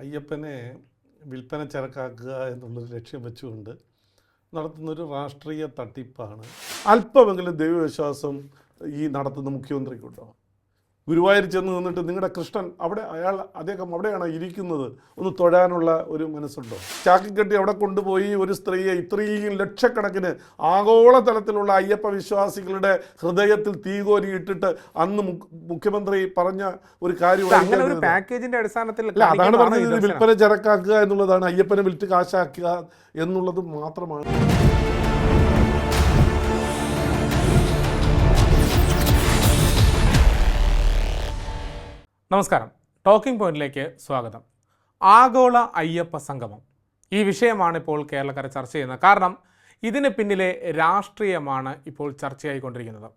അയ്യപ്പനെ വിൽപ്പന ചരക്കാക്കുക എന്നുള്ളൊരു ലക്ഷ്യം വെച്ചുകൊണ്ട് നടത്തുന്നൊരു രാഷ്ട്രീയ തട്ടിപ്പാണ്. അല്പമെങ്കിലും ദൈവവിശ്വാസം ഈ നടത്തുന്ന മുഖ്യമന്ത്രിക്കുണ്ടോ? ഗുരുവായൂർ ചെന്ന് നിന്നിട്ട് നിങ്ങളുടെ കൃഷ്ണൻ അവിടെ അയാൾ അദ്ദേഹം അവിടെയാണ് ഇരിക്കുന്നത്. ഒന്ന് തൊഴാനുള്ള ഒരു മനസ്സുണ്ടോ? ചാക്കിക്കെട്ടി അവിടെ കൊണ്ടുപോയി ഒരു സ്ത്രീയെ ഇത്രയും ലക്ഷക്കണക്കിന് ആഗോളതലത്തിലുള്ള അയ്യപ്പ വിശ്വാസികളുടെ ഹൃദയത്തിൽ തീകോരി ഇട്ടിട്ട് അന്ന് മുഖ്യമന്ത്രി പറഞ്ഞ ഒരു കാര്യം പാക്കേജിന്റെ അടിസ്ഥാനത്തിൽ അതാണ് പറഞ്ഞത് വിൽപ്പന ചരക്കാക്കുക എന്നുള്ളതാണ്. അയ്യപ്പനെ വിൽറ്റ് കാശാക്കുക എന്നുള്ളത് മാത്രമാണ്. നമസ്കാരം. ടോക്കിംഗ് പോയിന്റിലേക്ക് സ്വാഗതം. ആഗോള അയ്യപ്പ സംഗമം. ഈ വിഷയമാണ് ഇപ്പോൾ കേരളക്കര ചർച്ച ചെയ്യുന്നത്. കാരണം ഇതിന് പിന്നിലെ രാഷ്ട്രീയമാണ് ഇപ്പോൾ ചർച്ചയായിക്കൊണ്ടിരിക്കുന്നത്.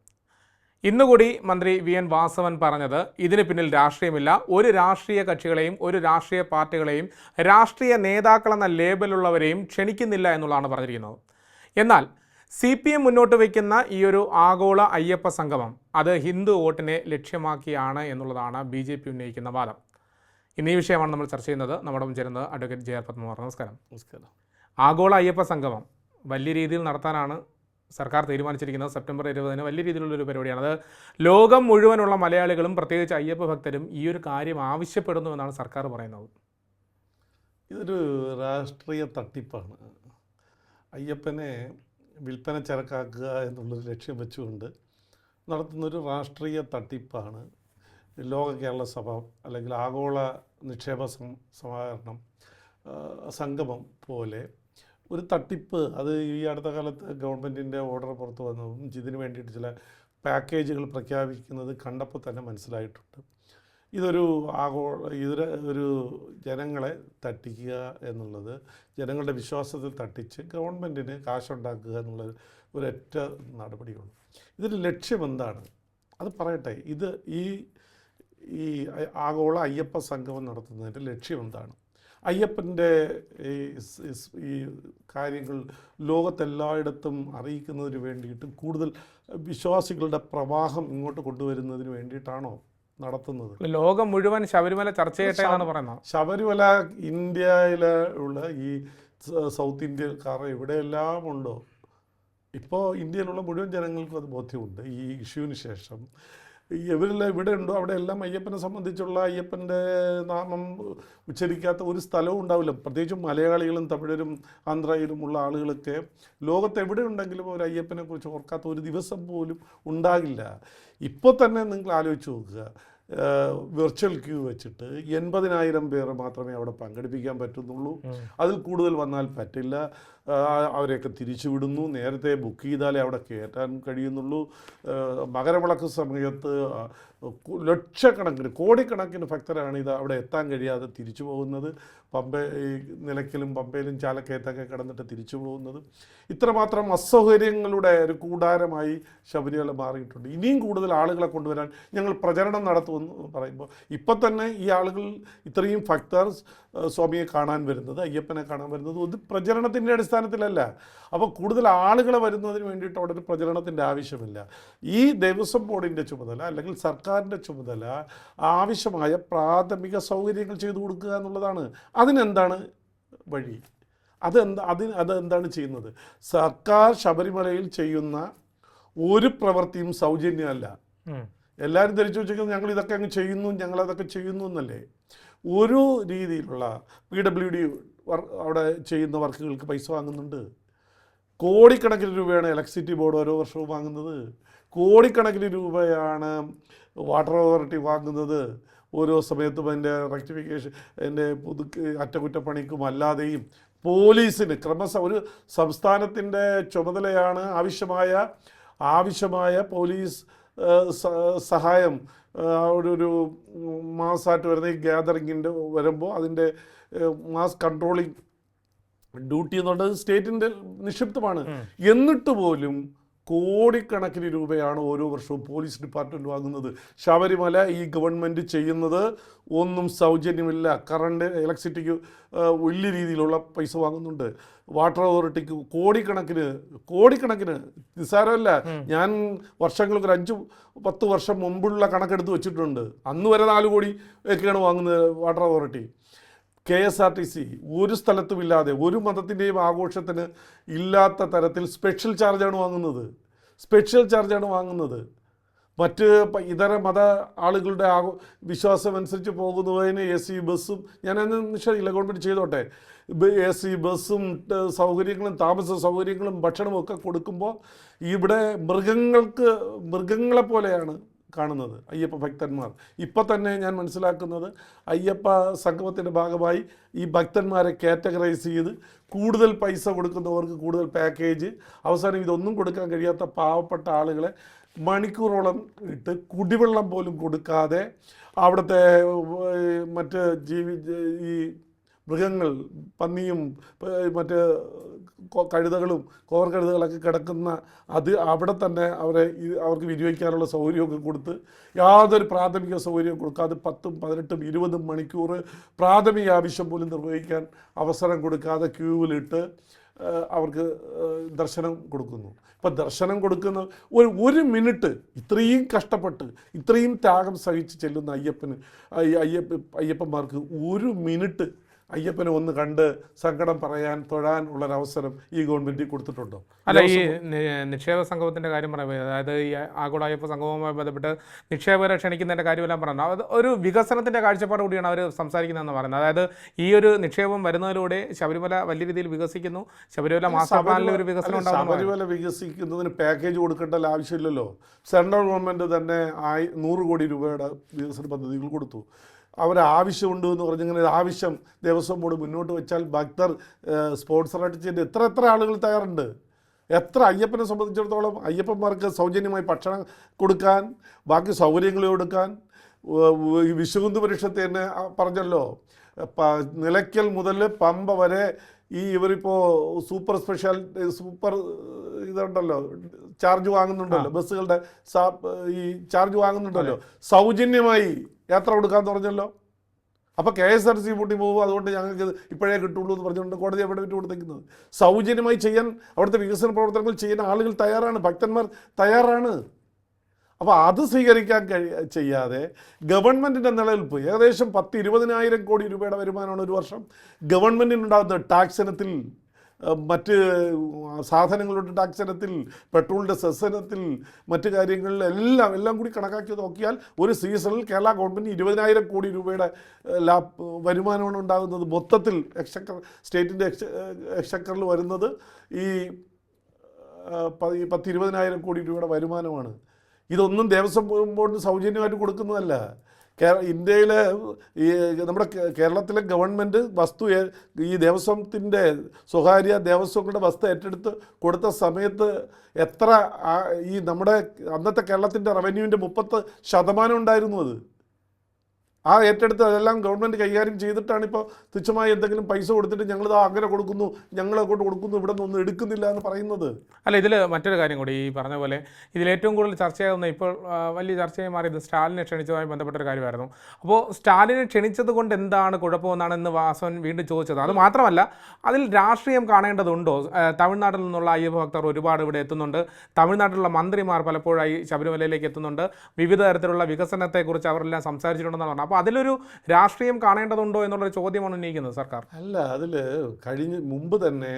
ഇന്നുകൂടി മന്ത്രി വി എൻ വാസവൻ പറഞ്ഞത് ഇതിന് പിന്നിൽ രാഷ്ട്രീയമില്ല. ഒരു രാഷ്ട്രീയ കക്ഷികളെയും ഒരു രാഷ്ട്രീയ പാർട്ടികളെയും രാഷ്ട്രീയ നേതാക്കളെന്ന ലേബലുള്ളവരെയും ക്ഷണിക്കുന്നില്ല എന്നുള്ളതാണ് പറഞ്ഞിരിക്കുന്നത്. എന്നാൽ സി പി എം മുന്നോട്ട് വയ്ക്കുന്ന ഈ ഒരു ആഗോള അയ്യപ്പ സംഗമം അത് ഹിന്ദു വോട്ടിനെ ലക്ഷ്യമാക്കിയാണ് എന്നുള്ളതാണ് ബി ജെ പി ഉന്നയിക്കുന്ന വാദം. ഇന്ന് ഈ വിഷയമാണ് നമ്മൾ ചർച്ച ചെയ്യുന്നത്. നമ്മുടെ ചേരുന്നത് അഡ്വക്കേറ്റ് ജെ ആർ പത്മകുമാർ. നമസ്കാരം. നമസ്കാരം. ആഗോള അയ്യപ്പ സംഗമം വലിയ രീതിയിൽ നടത്താനാണ് സർക്കാർ തീരുമാനിച്ചിരിക്കുന്നത്. സെപ്റ്റംബർ ഇരുപതിന് വലിയ രീതിയിലുള്ളൊരു പരിപാടിയാണ്. അത് ലോകം മുഴുവനുള്ള മലയാളികളും പ്രത്യേകിച്ച് അയ്യപ്പ ഭക്തരും ഈ ഒരു കാര്യം ആവശ്യപ്പെടുന്നു എന്നാണ് സർക്കാർ പറയുന്നത്. ഇതൊരു രാഷ്ട്രീയ തട്ടിപ്പാണ്. അയ്യപ്പനെ വിൽപ്പന ചരക്കാക്കുക എന്നുള്ളൊരു ലക്ഷ്യം വെച്ചുകൊണ്ട് നടത്തുന്നൊരു രാഷ്ട്രീയ തട്ടിപ്പാണ് ലോക കേരള സഭ അല്ലെങ്കിൽ ആഗോള നിക്ഷേപ സം- സമാഹരണം സംഗമം പോലെ ഒരു തട്ടിപ്പ്. അത് ഈ അടുത്ത കാലത്ത് ഗവൺമെന്റിന്റെ ഓർഡർ പുറത്തു വന്നതും ഇതിന് വേണ്ടിയിട്ട് ചില പാക്കേജുകൾ പ്രഖ്യാപിക്കുന്നത് കണ്ടപ്പോൾ തന്നെ മനസ്സിലായിട്ടുണ്ട്. ഇതൊരു ആഗോള ഇതൊരു ഒരു ജനങ്ങളെ തട്ടിക്കുക എന്നുള്ളത് ജനങ്ങളുടെ വിശ്വാസത്തിൽ തട്ടിച്ച് ഗവൺമെന്റിന് കാശുണ്ടാക്കുക എന്നുള്ള ഒരൊറ്റ നടപടിയാണ് ഇതിന്റെ ലക്ഷ്യം എന്താണ്? അത് പറയട്ടെ ഇത് ഈ ഈ ആഗോള അയ്യപ്പ സംഗമം നടത്തുന്നതിന്റെ ലക്ഷ്യം എന്താണ്? അയ്യപ്പന്റെ ഈ കാര്യങ്ങൾ ലോകത്തെല്ലായിടത്തും അറിയിക്കുന്നതിന് വേണ്ടിയിട്ട് കൂടുതൽ വിശ്വാസികളുടെ പ്രവാഹം ഇങ്ങോട്ട് കൊണ്ടുവരുന്നതിന് വേണ്ടിയിട്ടാണോ നടത്തുന്നത്. ലോകം മുഴുവൻ ശബരിമല ചർച്ച ചെയ്യട്ടെ എന്നാണ് പറയുന്നത്. ശബരിമല ഇന്ത്യയിലെ ഉള്ള ഈ സൗത്ത് ഇന്ത്യക്കാർ എവിടെയെല്ലാം ഉണ്ടോ? ഇപ്പോൾ ഇന്ത്യയിലുള്ള മുഴുവൻ ജനങ്ങൾക്കും അത് ബോധ്യമുണ്ട്. ഈ ഇഷ്യൂവിന് ശേഷം ഈ ഇവരെല്ലാം ഇവിടെ ഉണ്ടോ? അവിടെ എല്ലാം അയ്യപ്പനെ സംബന്ധിച്ചുള്ള അയ്യപ്പന്റെ നാമം ഉച്ചരിക്കാത്ത ഒരു സ്ഥലവും ഉണ്ടാവില്ല. പ്രത്യേകിച്ചും മലയാളികളും തമിഴരും ആന്ധ്രയിലുമുള്ള ആളുകളൊക്കെ ലോകത്ത് എവിടെ ഉണ്ടെങ്കിലും ഒരു അയ്യപ്പനെ കുറിച്ച് ഓർക്കാത്ത ഒരു ദിവസം പോലും ഉണ്ടാകില്ല. ഇപ്പോൾ തന്നെ നിങ്ങൾ ആലോചിച്ച് നോക്കുക. വെർച്വൽ ക്യൂ വെച്ചിട്ട് എൺപതിനായിരം പേരെ മാത്രമേ അവിടെ പങ്കെടുപ്പിക്കാൻ പറ്റുന്നുള്ളൂ. അതിൽ കൂടുതൽ വന്നാൽ പറ്റില്ല. അവരെയൊക്കെ തിരിച്ചുവിടുന്നു. നേരത്തെ ബുക്ക് ചെയ്താലേ അവിടെ കയറ്റാൻ കഴിയുന്നുള്ളൂ. മകരവിളക്ക് സമയത്ത് ലക്ഷക്കണക്കിന് കോടിക്കണക്കിന് ഭക്തരാണ് ഇത് അവിടെ എത്താൻ കഴിയാതെ തിരിച്ചു പോകുന്നത്. പമ്പ നിലയ്ക്കലും പമ്പയിലും ചാലക്കയത്തൊക്കെ കിടന്നിട്ട് തിരിച്ചു പോകുന്നത്. ഇത്രമാത്രം അസൗകര്യങ്ങളുടെ ഒരു കൂടാരമായി ശബരിമല മാറിയിട്ടുണ്ട്. ഇനിയും കൂടുതൽ ആളുകളെ കൊണ്ടുവരാൻ ഞങ്ങൾ പ്രചരണം നടത്തുമെന്ന് പറയുമ്പോൾ ഇപ്പം തന്നെ ഈ ആളുകൾ ഇത്രയും ഭക്തർ സ്വാമിയെ കാണാൻ വരുന്നത് അയ്യപ്പനെ കാണാൻ വരുന്നത്. ഒരു പ്രചരണത്തിന്റെ അടിസ്ഥാനത്തിലല്ല. അപ്പോൾ കൂടുതൽ ആളുകളെ വരുന്നതിന് വേണ്ടിയിട്ട് അവിടെ ഒരു പ്രചരണത്തിന്റെ ആവശ്യമില്ല. ഈ ദേവസ്വം ബോർഡിന്റെ ചുമതല അല്ലെങ്കിൽ സർക്കാരിന്റെ ചുമതല ആവശ്യമായ പ്രാഥമിക സൗകര്യങ്ങൾ ചെയ്തു കൊടുക്കുക എന്നുള്ളതാണ്. അതിനെന്താണ് വഴി? അതെന്താ അതിന് അത് എന്താണ് ചെയ്യുന്നത്? സർക്കാർ ശബരിമലയിൽ ചെയ്യുന്ന ഒരു പ്രവൃത്തിയും സൗജന്യമല്ല. എല്ലാവരും ധരിച്ചു വെച്ചിരിക്കുന്നത് ഞങ്ങൾ ഇതൊക്കെ അങ്ങ് ചെയ്യുന്നു ഞങ്ങൾ അതൊക്കെ ചെയ്യുന്നു എന്നല്ലേ? ഒരു രീതിയിലുള്ള പി ഡബ്ല്യു ഡി അവിടെ ചെയ്യുന്ന വർക്കുകൾക്ക് പൈസ വാങ്ങുന്നുണ്ട്. കോടിക്കണക്കിന് രൂപയാണ് ഇലക്ട്രിസിറ്റി ബോർഡ് ഓരോ വർഷവും വാങ്ങുന്നത്. കോടിക്കണക്കിന് രൂപയാണ് വാട്ടർ അതോറിറ്റി വാങ്ങുന്നത്. ഓരോ സമയത്തും അതിന്റെ റെക്ടിഫിക്കേഷൻ അതിന്റെ പുതുക്ക് അറ്റകുറ്റപ്പണിക്കും അല്ലാതെയും പോലീസിന് ക്രമസ ഒരു സംസ്ഥാനത്തിന്റെ ചുമതലയാണ് ആവശ്യമായ ആവശ്യമായ പോലീസ് സഹായം ഒരു ഒരു മാസമായിട്ട് വരുന്ന ഈ ഗ്യാതറിങ്ങിന്റെ വരുമ്പോൾ അതിന്റെ മാസ് കൺട്രോളിങ് ഡ്യൂട്ടി എന്നുള്ളത് സ്റ്റേറ്റിന്റെ നിക്ഷിപ്തമാണ്. എന്നിട്ട് പോലും കോടിക്കണക്കിന് രൂപയാണ് ഓരോ വർഷവും പോലീസ് ഡിപ്പാർട്ട്മെന്റ് വാങ്ങുന്നത്. ശബരിമല ഈ ഗവൺമെന്റ് ചെയ്യുന്നത് ഒന്നും സൗജന്യമില്ല. കറണ്ട് ഇലക്ട്രിസിറ്റിക്ക് വലിയ രീതിയിലുള്ള പൈസ വാങ്ങുന്നുണ്ട്. വാട്ടർ അതോറിറ്റിക്ക് കോടിക്കണക്കിന് കോടിക്കണക്കിന് നിസ്സാരമല്ല. ഞാൻ വർഷങ്ങൾക്ക് ഒരു അഞ്ച് പത്ത് വർഷം മുമ്പുള്ള കണക്കെടുത്ത് വെച്ചിട്ടുണ്ട്. അന്ന് വരെ നാല് കോടി ഒക്കെയാണ് വാങ്ങുന്നത് water authority. K S R T C ഒരു സ്ഥലത്തും ഇല്ലാതെ ഒരു മതത്തിന്റെയും ആഘോഷത്തിന് ഇല്ലാത്ത തരത്തിൽ സ്പെഷ്യൽ ചാർജാണ് വാങ്ങുന്നത്. സ്പെഷ്യൽ ചാർജാണ് വാങ്ങുന്നത്. മറ്റ് ഇതര മത ആളുകളുടെ ആഘോ വിശ്വാസം അനുസരിച്ച് പോകുന്നതിന് എ സി ബസ്സും ഞാൻ ഞാനത് നിഷേധിക്കില്ല ഗവൺമെന്റ് ചെയ്തോട്ടെ. എ സി ബസ്സും സൗകര്യങ്ങളും താമസ സൗകര്യങ്ങളും ഭക്ഷണവും ഒക്കെ കൊടുക്കുമ്പോൾ ഇവിടെ മൃഗങ്ങൾക്ക് മൃഗങ്ങളെ പോലെയാണ് കാണുന്നത് അയ്യപ്പ ഭക്തന്മാർ. ഇപ്പൊ തന്നെ ഞാൻ മനസ്സിലാക്കുന്നത് അയ്യപ്പ സംഗമത്തിന്റെ ഭാഗമായി ഈ ഭക്തന്മാരെ കാറ്റഗറൈസ് ചെയ്ത് കൂടുതൽ പൈസ കൊടുക്കുന്നവർക്ക് കൂടുതൽ പാക്കേജ് അവസാനം ഇതൊന്നും കൊടുക്കാൻ കഴിയാത്ത പാവപ്പെട്ട ആളുകളെ മണിക്കൂറോളം ഇട്ട് കുടിവെള്ളം പോലും കൊടുക്കാതെ അവിടുത്തെ മറ്റ് ജീവി ഈ മൃഗങ്ങൾ പന്നിയും മറ്റ് കഴുതകളും കോർ കഴുതകളൊക്കെ കിടക്കുന്ന അത് അവിടെ തന്നെ അവരെ അവർക്ക് വിനിയോഗിക്കാനുള്ള സൗകര്യമൊക്കെ കൊടുത്ത് യാതൊരു പ്രാഥമിക സൗകര്യവും കൊടുക്കാതെ പത്തും പതിനെട്ടും ഇരുപതും മണിക്കൂർ പ്രാഥമിക ആവശ്യം പോലും നിർവഹിക്കാൻ അവസരം കൊടുക്കാതെ ക്യൂവിലിട്ട് അവർക്ക് ദർശനം കൊടുക്കുന്നു. ഇപ്പം ദർശനം കൊടുക്കുന്ന ഒരു ഒരു മിനിറ്റ് ഇത്രയും കഷ്ടപ്പെട്ട് ഇത്രയും ത്യാഗം സഹിച്ച് ചെല്ലുന്ന അയ്യപ്പന് അയ്യ- അയ്യപ്പ അയ്യപ്പന്മാർക്ക് ഒരു മിനിറ്റ് അയ്യപ്പനെ ഒന്ന് കണ്ട് സങ്കടം പറയാൻ തൊഴാൻ ഉള്ള അവസരം ഈ ഗവൺമെന്റ് കൊടുത്തിട്ടുണ്ടോ? അല്ല ഈ നിക്ഷേപ സംഗമത്തിന്റെ കാര്യം പറയുമ്പോൾ അതായത് ഈ ആഗോള അയ്യപ്പ സംഗമവുമായി ബന്ധപ്പെട്ട് നിക്ഷേപകരെ ക്ഷണിക്കുന്നതിന്റെ കാര്യമെല്ലാം പറഞ്ഞു അത് ഒരു വികസനത്തിന്റെ കാഴ്ചപ്പാട് കൂടിയാണ് അവർ സംസാരിക്കുന്നതെന്ന് പറയുന്നത്. അതായത് ഈ ഒരു നിക്ഷേപം വരുന്നതിലൂടെ ശബരിമല വലിയ രീതിയിൽ വികസിക്കുന്നു. ശബരിമല മാസ്റ്റർ പ്ലാനിൽ ഒരു വികസനം ഉണ്ടാകും ശബരിമല വികസിക്കുന്നതിന് പാക്കേജ് കൊടുക്കേണ്ട ആവശ്യമില്ലല്ലോ. സെൻട്രൽ ഗവൺമെന്റ് തന്നെ ആയി നൂറ് കോടി രൂപയുടെ വികസന പദ്ധതികൾ കൊടുത്തു. അവർ ആവശ്യമുണ്ട് എന്ന് പറഞ്ഞിങ്ങനെ ഒരു ആവശ്യം ദേവസ്വം ബോർഡ് മുന്നോട്ട് വെച്ചാൽ ഭക്തർ സ്പോൺസറായിട്ട് ചെയ്ത് എത്ര എത്ര ആളുകൾ തയ്യാറുണ്ട്. എത്ര അയ്യപ്പനെ സംബന്ധിച്ചിടത്തോളം അയ്യപ്പന്മാർക്ക് സൗജന്യമായി ഭക്ഷണം കൊടുക്കാൻ ബാക്കി സൗകര്യങ്ങൾ കൊടുക്കാൻ ഈ പരിഷത്ത് തന്നെ പറഞ്ഞല്ലോ. നിലയ്ക്കൽ മുതൽ പമ്പ വരെ ഈ ഇവരിപ്പോൾ സൂപ്പർ സ്പെഷ്യൽ സൂപ്പർ ഇതുണ്ടല്ലോ ചാർജ് വാങ്ങുന്നുണ്ടല്ലോ ബസ്സുകളുടെ ഈ ചാർജ് വാങ്ങുന്നുണ്ടല്ലോ. സൗജന്യമായി യാത്ര കൊടുക്കാൻ പറഞ്ഞല്ലോ. അപ്പോൾ കെ എസ് ആർ സി പൂട്ടി പോകും അതുകൊണ്ട് ഞങ്ങൾക്ക് ഇപ്പോഴേ കിട്ടുള്ളൂ എന്ന് പറഞ്ഞുകൊണ്ട് കോടതി എവിടെ വിട്ടു കൊടുത്തേക്കുന്നത്. സൗജന്യമായി ചെയ്യാൻ അവിടുത്തെ വികസന പ്രവർത്തനങ്ങൾ ചെയ്യാൻ ആളുകൾ തയ്യാറാണ് ഭക്തന്മാർ തയ്യാറാണ്. അപ്പോൾ അത് സ്വീകരിക്കാൻ കഴി ചെയ്യാതെ ഗവൺമെന്റിന്റെ നിലനിൽപ്പ് ഏകദേശം പത്ത് ഇരുപതിനായിരം കോടി രൂപയുടെ വരുമാനമാണ് ഒരു വർഷം ഗവൺമെന്റിനുണ്ടാകുന്ന ടാക്സ് ഇനത്തിൽ മറ്റ് സാധനങ്ങളുടെ ടാക്സ് ഇനത്തിൽ പെട്രോളിന്റെ സെസനത്തിൽ മറ്റു കാര്യങ്ങളിൽ എല്ലാം എല്ലാം കൂടി കണക്കാക്കി നോക്കിയാൽ ഒരു സീസണിൽ കേരള ഗവൺമെന്റ് ഇരുപതിനായിരം കോടി രൂപയുടെ ലാഭ വരുമാനമാണ് ഉണ്ടാകുന്നത്. മൊത്തത്തിൽ എക്സക്കർ സ്റ്റേറ്റിന്റെ എക്സ എക്സക്കറിൽ വരുന്നത് ഈ പത്ത് ഇരുപതിനായിരം കോടി രൂപയുടെ വരുമാനമാണ്. ഇതൊന്നും ദേവസ്വം ബോർഡിന് സൗജന്യമായിട്ട് കൊടുക്കുന്നതല്ല. ഇന്ത്യയിലെ ഈ നമ്മുടെ കേരളത്തിലെ ഗവൺമെന്റ് വസ്തു ഈ ദേവസ്വത്തിന്റെ സ്വകാര്യ ദേവസ്വങ്ങളുടെ വസ്തു ഏറ്റെടുത്ത് കൊടുത്ത സമയത്ത് എത്ര ഈ നമ്മുടെ അന്നത്തെ കേരളത്തിന്റെ റവന്യൂവിന്റെ മുപ്പത്ത് ശതമാനം ഉണ്ടായിരുന്നു അത്. ആ ഏറ്റെടുത്ത് അതെല്ലാം ഗവൺമെന്റ് കൈകാര്യം ചെയ്തിട്ടാണ് ഇപ്പോൾ തുച്ഛമായി എന്തെങ്കിലും പൈസ കൊടുത്തിട്ട് ഞങ്ങളിത് അങ്ങനെ കൊടുക്കുന്നു ഞങ്ങൾ അങ്ങോട്ട് കൊടുക്കുന്നു ഇവിടെ നിന്നൊന്നും എടുക്കുന്നില്ല എന്ന് പറയുന്നത്? അല്ല ഇതിൽ മറ്റൊരു കാര്യം കൂടി ഈ പറഞ്ഞ പോലെ ഇതിൽ ഏറ്റവും കൂടുതൽ ചർച്ചയാകുന്ന ഇപ്പോൾ വലിയ ചർച്ചയായി മാറിയത് സ്റ്റാലിനെ ക്ഷണിച്ചതുമായി ബന്ധപ്പെട്ടൊരു കാര്യമായിരുന്നു. അപ്പോൾ സ്റ്റാലിനെ ക്ഷണിച്ചത് കൊണ്ട് എന്താണ് കുഴപ്പമെന്നാണ് ഇന്ന് വാസവൻ വീണ്ടും ചോദിച്ചത്. അത് മാത്രമല്ല അതിൽ രാഷ്ട്രീയം കാണേണ്ടതുണ്ടോ? തമിഴ്നാട്ടിൽ നിന്നുള്ള അയ്യപ്പ ഭക്തർ ഒരുപാട് ഇവിടെ എത്തുന്നുണ്ട്. തമിഴ്നാട്ടിലുള്ള മന്ത്രിമാർ പലപ്പോഴായി ശബരിമലയിലേക്ക് എത്തുന്നുണ്ട്. വിവിധ തരത്തിലുള്ള വികസനത്തെക്കുറിച്ച് അവരെല്ലാം സംസാരിച്ചിട്ടുണ്ടെന്നാണ് പറഞ്ഞത്. അപ്പോൾ അതിലൊരു രാഷ്ട്രീയം കാണേണ്ടതുണ്ടോ എന്നുള്ളൊരു ചോദ്യമാണ് ഉന്നയിക്കുന്നത് സർക്കാർ. അല്ല അതിൽ കഴിഞ്ഞ മുമ്പ് തന്നെ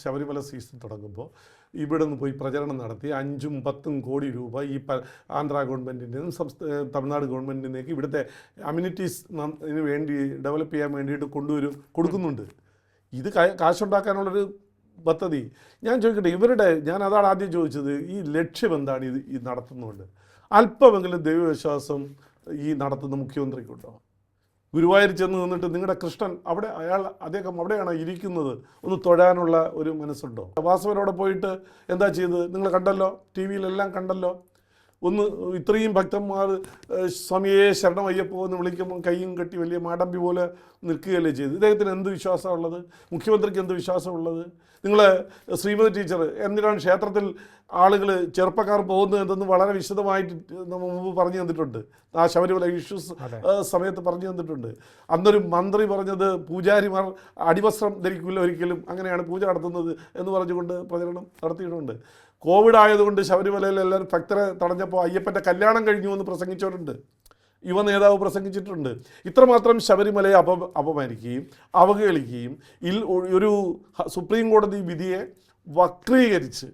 ശബരിമല സീസൺ തുടങ്ങുമ്പോൾ ഇവിടെ നിന്ന് പോയി പ്രചരണം നടത്തി അഞ്ചും പത്തും കോടി രൂപ ഈ ആന്ധ്ര ഗവൺമെന്റിന്റെയും സംസ്ഥാന തമിഴ്നാട് ഗവൺമെന്റിന്റെയൊക്കെ ഇവിടുത്തെ അമ്യൂണിറ്റീസ് വേണ്ടി ഡെവലപ്പ് ചെയ്യാൻ വേണ്ടിയിട്ട് കൊണ്ടുവരും കൊടുക്കുന്നുണ്ട്. ഇത് കാശുണ്ടാക്കാനുള്ളൊരു പദ്ധതി. ഞാൻ ചോദിക്കട്ടെ ഇവരുടെ ഞാൻ അതാണ് ആദ്യം ചോദിച്ചത് ഈ ലക്ഷ്യം എന്താണ് ഇത് നടത്തുന്നുണ്ട്? അല്പമെങ്കിലും ദൈവവിശ്വാസം ഈ നടത്തുന്ന മുഖ്യമന്ത്രിക്കുണ്ടോ? ഗുരുവായൂർ ചെന്ന് നിന്നിട്ട് നിങ്ങളുടെ കൃഷ്ണൻ അവിടെ അയാൾ അദ്ദേഹം അവിടെയാണ് ഇരിക്കുന്നത്. ഒന്ന് തൊഴാനുള്ള ഒരു മനസ്സുണ്ടോ? വാസവനോടെ പോയിട്ട് എന്താ ചെയ്തത്? നിങ്ങൾ കണ്ടല്ലോ? ടി വിയിലെല്ലാം കണ്ടല്ലോ? ഒന്ന് ഇത്രയും ഭക്തന്മാർ സ്വാമിയെ ശരണം അയ്യപ്പോ എന്ന് വിളിക്കുമ്പോൾ കൈയും കെട്ടി വലിയ മാടമ്പി പോലെ നിൽക്കുകയല്ലേ ചെയ്തു ഇദ്ദേഹത്തിന് എന്ത് വിശ്വാസമുള്ളത് മുഖ്യമന്ത്രിക്ക് എന്ത് വിശ്വാസമുള്ളത് നിങ്ങൾ ശ്രീമതി ടീച്ചർ എന്തിനാണ് ക്ഷേത്രത്തിൽ ആളുകൾ ചെറുപ്പക്കാർ പോകുന്നത് എന്തെന്ന് വളരെ വിശദമായിട്ട് മുമ്പ് പറഞ്ഞു തന്നിട്ടുണ്ട്. ആ ശബരിമല ഇഷ്യൂസ്. സമയത്ത് പറഞ്ഞു തന്നിട്ടുണ്ട്. അന്നൊരു മന്ത്രി പറഞ്ഞത് പൂജാരിമാർ അടിവസ്ത്രം ധരിക്കില്ല ഒരിക്കലും അങ്ങനെയാണ് പൂജ നടത്തുന്നത് എന്ന് പറഞ്ഞുകൊണ്ട് പ്രചരണം നടത്തിയിട്ടുണ്ട്. കോവിഡ് ആയതുകൊണ്ട് ശബരിമലയിൽ എല്ലാവരും ഭക്തരെ തടഞ്ഞപ്പോൾ അയ്യപ്പന്റെ കല്യാണം കഴിഞ്ഞു എന്ന് പ്രസംഗിച്ചവരുണ്ട്. യുവ നേതാവ് പ്രസംഗിച്ചിട്ടുണ്ട്. ഇത്രമാത്രം ശബരിമലയെ അപ അപമാനിക്കുകയും അവഹേളിക്കുകയും ഇൽ ഒരു സുപ്രീം കോടതി വിധിയെ വക്രീകരിച്ച്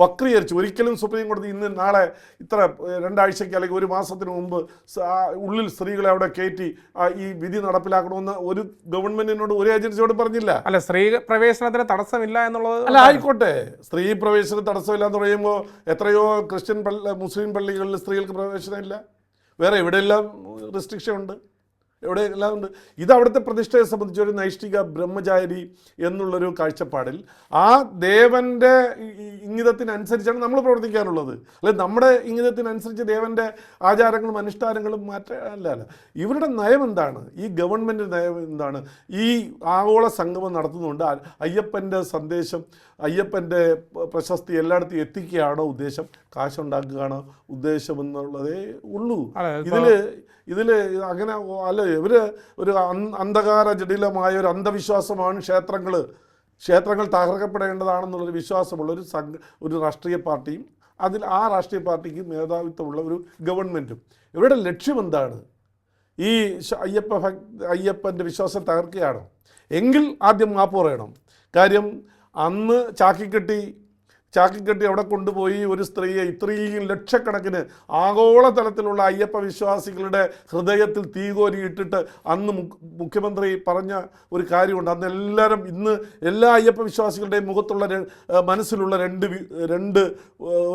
വക്രീകരിച്ച് ഒരിക്കലും സുപ്രീം കോടതി ഇന്ന് നാളെ ഇത്ര രണ്ടാഴ്ചയ്ക്ക് അല്ലെങ്കിൽ ഒരു മാസത്തിന് മുമ്പ് ഉള്ളിൽ സ്ത്രീകളെ അവിടെ കയറ്റി ഈ വിധി നടപ്പിലാക്കണമെന്ന് ഒരു ഗവൺമെന്റിനോട് ഒരു ഏജൻസിയോട് പറഞ്ഞില്ല. അല്ല സ്ത്രീ പ്രവേശനത്തിന് തടസ്സമില്ല എന്നുള്ളത് അല്ല ആയിക്കോട്ടെ. സ്ത്രീ പ്രവേശനം തടസ്സമില്ല എന്ന് പറയുമ്പോൾ എത്രയോ ക്രിസ്ത്യൻ പള്ളി മുസ്ലിം പള്ളികളിൽ സ്ത്രീകൾക്ക് പ്രവേശനമില്ല. വേറെ എവിടെയെല്ലാം റെസ്ട്രിക്ഷൻ ഉണ്ട്? എവിടെയെല്ലാം ഉണ്ട്. ഇത് അവിടുത്തെ പ്രതിഷ്ഠയെ സംബന്ധിച്ച് ഒരു നൈഷ്ഠിക ബ്രഹ്മചാരി എന്നുള്ളൊരു കാഴ്ചപ്പാടിൽ ആ ദേവന്റെ ഇംഗിതത്തിനനുസരിച്ചാണ് നമ്മൾ പ്രവർത്തിക്കാനുള്ളത്. അല്ലെ നമ്മുടെ ഇംഗിതത്തിനനുസരിച്ച് ദേവന്റെ ആചാരങ്ങളും അനുഷ്ഠാനങ്ങളും മാറ്റ അല്ല അല്ല. ഇവരുടെ നയം എന്താണ്? ഈ ഗവൺമെന്റ് നയം എന്താണ്? ഈ ആഗോള സംഗമം നടത്തുന്നുണ്ട് അയ്യപ്പന്റെ സന്ദേശം അയ്യപ്പന്റെ പ്രശസ്തി എല്ലായിടത്തും എത്തിക്കുകയാണോ ഉദ്ദേശം? കാശുണ്ടാക്കുകയാണോ ഉദ്ദേശം എന്നുള്ളതേ ഉള്ളൂ. ഇതിൽ ഇതിൽ ഇതിൽ ഇതിൽ അങ്ങനെ അല്ല ഇവർ ഒരു അന്ധകാര ജടിലമായ ഒരു അന്ധവിശ്വാസമാണ് ക്ഷേത്രങ്ങൾ ക്ഷേത്രങ്ങൾ തകർക്കപ്പെടേണ്ടതാണെന്നുള്ളൊരു വിശ്വാസമുള്ള ഒരു സംഘ ഒരു രാഷ്ട്രീയ പാർട്ടിയും അതിൽ ആ രാഷ്ട്രീയ പാർട്ടിക്ക് മേധാവിത്വമുള്ള ഒരു ഗവൺമെന്റും ഇവരുടെ ലക്ഷ്യം എന്താണ്? ഈ അയ്യപ്പ അയ്യപ്പന്റെ വിശ്വാസം തകർക്കുകയാണോ? എങ്കിൽ ആദ്യം മാപ്പ് പറയണം. കാര്യം അന്ന് ചാക്കിക്കെട്ടി ചാക്കിക്കെട്ടി അവിടെ കൊണ്ടുപോയി ഒരു സ്ത്രീയെ ഇത്രയും ലക്ഷക്കണക്കിന് ആഗോളതലത്തിലുള്ള അയ്യപ്പ വിശ്വാസികളുടെ ഹൃദയത്തിൽ തീകോരി ഇട്ടിട്ട് അന്ന് മുഖ്യമന്ത്രി പറഞ്ഞ ഒരു കാര്യമുണ്ട്. അന്ന് എല്ലാവരും ഇന്ന് എല്ലാ അയ്യപ്പ വിശ്വാസികളുടെയും മുഖത്തുള്ള മനസ്സിലുള്ള രണ്ട് രണ്ട്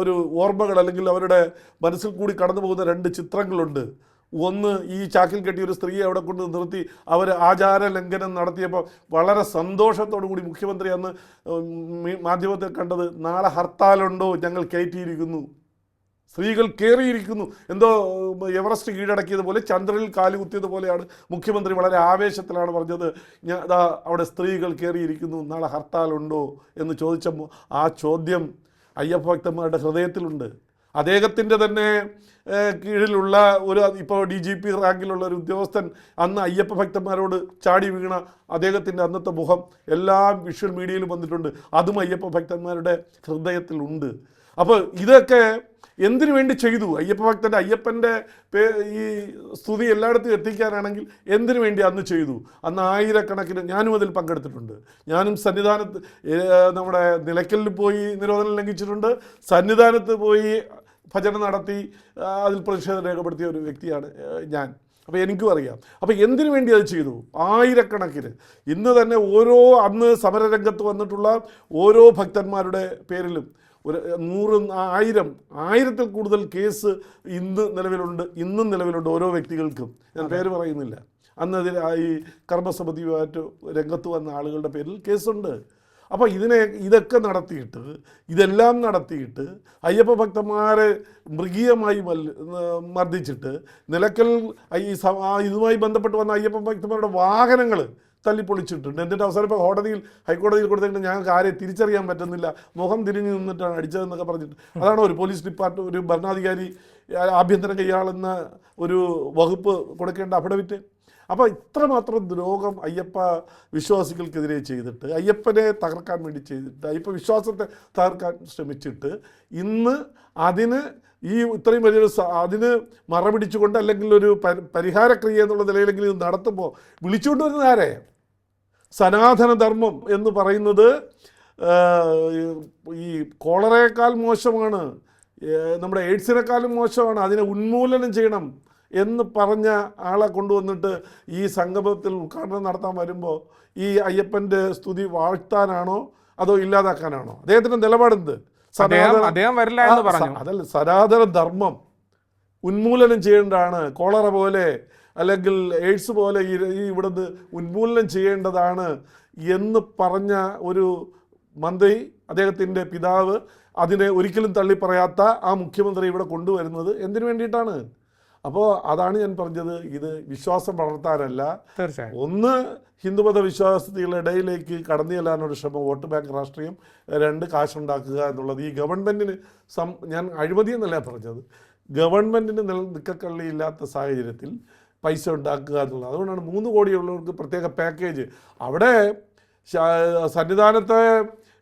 ഒരു ഓർമ്മകൾ അല്ലെങ്കിൽ അവരുടെ മനസ്സിൽ കൂടി കടന്നു പോകുന്ന രണ്ട് ചിത്രങ്ങളുണ്ട്. ഒന്ന് ഈ ചാക്കിൽ കെട്ടിയ ഒരു സ്ത്രീയെ അവിടെ കൊണ്ട് നിർത്തി അവർ ആചാര ലംഘനം നടത്തിയപ്പോൾ വളരെ സന്തോഷത്തോടു കൂടി മുഖ്യമന്ത്രി അന്ന് മാധ്യമത്തിൽ കണ്ടത് നാളെ ഹർത്താലുണ്ടോ? ഞങ്ങൾ കയറ്റിയിരിക്കുന്നു. സ്ത്രീകൾ കയറിയിരിക്കുന്നു എന്തോ എവറസ്റ്റ് കീഴടക്കിയതുപോലെ ചന്ദ്രനിൽ കാലുകുത്തിയത് പോലെയാണ് മുഖ്യമന്ത്രി വളരെ ആവേശത്തിലാണ് പറഞ്ഞത്. ഞാൻ അതാ അവിടെ സ്ത്രീകൾ കയറിയിരിക്കുന്നു നാളെ ഹർത്താലുണ്ടോ എന്ന് ചോദിച്ചപ്പോൾ ആ ചോദ്യം അയ്യപ്പ ഭക്തന്മാരുടെ ഹൃദയത്തിലുണ്ട്. അദ്ദേഹത്തിന്റെ തന്നെ കീഴിലുള്ള ഒരു ഇപ്പോൾ ഡി ജി പി റാങ്കിലുള്ള ഒരു ഉദ്യോഗസ്ഥൻ അന്ന് അയ്യപ്പ ഭക്തന്മാരോട് ചാടി വീണ അദ്ദേഹത്തിന്റെ അന്നത്തെ മുഖം എല്ലാ വിഷ്വൽ മീഡിയയിലും വന്നിട്ടുണ്ട്. അതും അയ്യപ്പ ഭക്തന്മാരുടെ ഹൃദയത്തിലുണ്ട്. അപ്പോൾ ഇതൊക്കെ എന്തിനു വേണ്ടി ചെയ്തു? അയ്യപ്പ ഭക്തന്റെ അയ്യപ്പന്റെ പേ ഈ സ്തുതി എല്ലായിടത്തും എത്തിക്കാനാണെങ്കിൽ എന്തിനു വേണ്ടി അന്ന് ചെയ്തു? അന്ന് ആയിരക്കണക്കിന് ഞാനും അതിൽ പങ്കെടുത്തിട്ടുണ്ട്. ഞാനും സന്നിധാനത്ത് നമ്മുടെ നിലയ്ക്കലിൽ പോയി നിരോധനം ലംഘിച്ചിട്ടുണ്ട്. സന്നിധാനത്ത് പോയി ഭജന നടത്തി അതിൽ പ്രതിഷേധം രേഖപ്പെടുത്തിയ ഒരു വ്യക്തിയാണ് ഞാൻ. അപ്പോൾ എനിക്കും അറിയാം. അപ്പോൾ എന്തിനു വേണ്ടി അത് ചെയ്തു? ആയിരക്കണക്കിന്. ഇന്ന് തന്നെ ഓരോ അന്ന് സമരരംഗത്ത് വന്നിട്ടുള്ള ഓരോ ഭക്തന്മാരുടെ പേരിലും ഒരു നൂറ് ആയിരം ആയിരത്തിൽ കൂടുതൽ കേസ് ഇന്ന് നിലവിലുണ്ട് ഇന്നും നിലവിലുണ്ട് ഓരോ വ്യക്തികൾക്കും. ഞാൻ പേര് പറയുന്നില്ല. അന്ന് അതിൽ ആ ഈ കർമ്മസമിതിയുമായിട്ട് രംഗത്ത് വന്ന ആളുകളുടെ പേരിൽ കേസുണ്ട്. അപ്പോൾ ഇതിനെ ഇതൊക്കെ നടത്തിയിട്ട് ഇതെല്ലാം നടത്തിയിട്ട് അയ്യപ്പ ഭക്തന്മാരെ മൃഗീയമായി മർദ്ദിച്ചിട്ട് നിലക്കൽ ഈ ഇതുമായി ബന്ധപ്പെട്ട് വന്ന അയ്യപ്പ ഭക്തന്മാരുടെ വാഹനങ്ങൾ തല്ലിപ്പൊളിച്ചിട്ടുണ്ട്. എന്നിട്ട് അവസാനം ഇപ്പോൾ കോടതിയിൽ ഹൈക്കോടതിയിൽ കൊടുത്തിട്ട് ഞങ്ങൾക്ക് ആരെ തിരിച്ചറിയാൻ പറ്റുന്നില്ല മുഖം തിരിഞ്ഞു നിന്നിട്ടാണ് അടിച്ചതെന്നൊക്കെ പറഞ്ഞിട്ട്. അതാണ് ഒരു പോലീസ് ഡിപ്പാർട്ട്മെന്റ് ഒരു ഭരണാധികാരി ആഭ്യന്തരം കൈയാളുന്ന ഒരു വകുപ്പ് കൊടുക്കേണ്ട അഫിഡവിറ്റ്. അപ്പോൾ ഇത്രമാത്രം ദ്രോഹം അയ്യപ്പ വിശ്വാസികൾക്കെതിരെ ചെയ്തിട്ട് അയ്യപ്പനെ തകർക്കാൻ വേണ്ടി ചെയ്തിട്ട് അയ്യപ്പ വിശ്വാസത്തെ തകർക്കാൻ ശ്രമിച്ചിട്ട് ഇന്ന് അതിന് ഈ ഇത്രയും വലിയൊരു അതിന് മറപിടിച്ചുകൊണ്ട് അല്ലെങ്കിൽ ഒരു പരിഹാരക്രിയ എന്നുള്ള നിലയിലെങ്കിലും ഇത് നടത്തുമ്പോൾ വിളിച്ചുകൊണ്ട് വരുന്നത് ആരെ? സനാതനധർമ്മം എന്ന് പറയുന്നത് ഈ കോളറേക്കാൾ മോശമാണ് നമ്മുടെ എയ്ഡ്സിനെക്കാളും മോശമാണ് അതിനെ ഉന്മൂലനം ചെയ്യണം എന്ന് പറഞ്ഞ ആളെ കൊണ്ടുവന്നിട്ട് ഈ സംഗമത്തിൽ ഉദ്ഘാടനം നടത്താൻ വരുമ്പോൾ ഈ അയ്യപ്പന്റെ സ്തുതി വാഴ്ത്താനാണോ അതോ ഇല്ലാതാക്കാനാണോ? അദ്ദേഹത്തിന്റെ നിലപാടെന്ത്? അതല്ല സനാതന ധർമ്മം ഉന്മൂലനം ചെയ്യേണ്ടതാണ്. കോളറ പോലെ അല്ലെങ്കിൽ എയ്ഡ്സ് പോലെ ഈ ഇവിടുന്ന് ഉന്മൂലനം ചെയ്യേണ്ടതാണ് എന്ന് പറഞ്ഞ ഒരു മന്ത്രി അദ്ദേഹത്തിന്റെ പിതാവ് അതിനെ ഒരിക്കലും തള്ളിപ്പറയാത്ത ആ മുഖ്യമന്ത്രി ഇവിടെ കൊണ്ടുവരുന്നത് എന്തിനു വേണ്ടിയിട്ടാണ്? അപ്പോൾ അതാണ് ഞാൻ പറഞ്ഞത്. ഇത് വിശ്വാസം വളർത്താനല്ല. തീർച്ചയായും. ഒന്ന് ഹിന്ദുമത വിശ്വാസികളുടെ ഇടയിലേക്ക് കടന്നു ചെല്ലാനൊരു ശ്രമം വോട്ട് ബാങ്ക് രാഷ്ട്രീയം രണ്ട് കാശുണ്ടാക്കുക എന്നുള്ളത്. ഈ ഗവൺമെന്റിന് സം ഞാൻ അഴിമതി എന്നല്ല പറഞ്ഞത്. ഗവൺമെന്റിന് നില നിക്കക്കള്ളിയില്ലാത്ത സാഹചര്യത്തിൽ പൈസ ഉണ്ടാക്കുക എന്നുള്ളത്. അതുകൊണ്ടാണ് മൂന്ന് കോടിയുള്ളവർക്ക് പ്രത്യേക പാക്കേജ്. അവിടെ സന്നിധാനത്തെ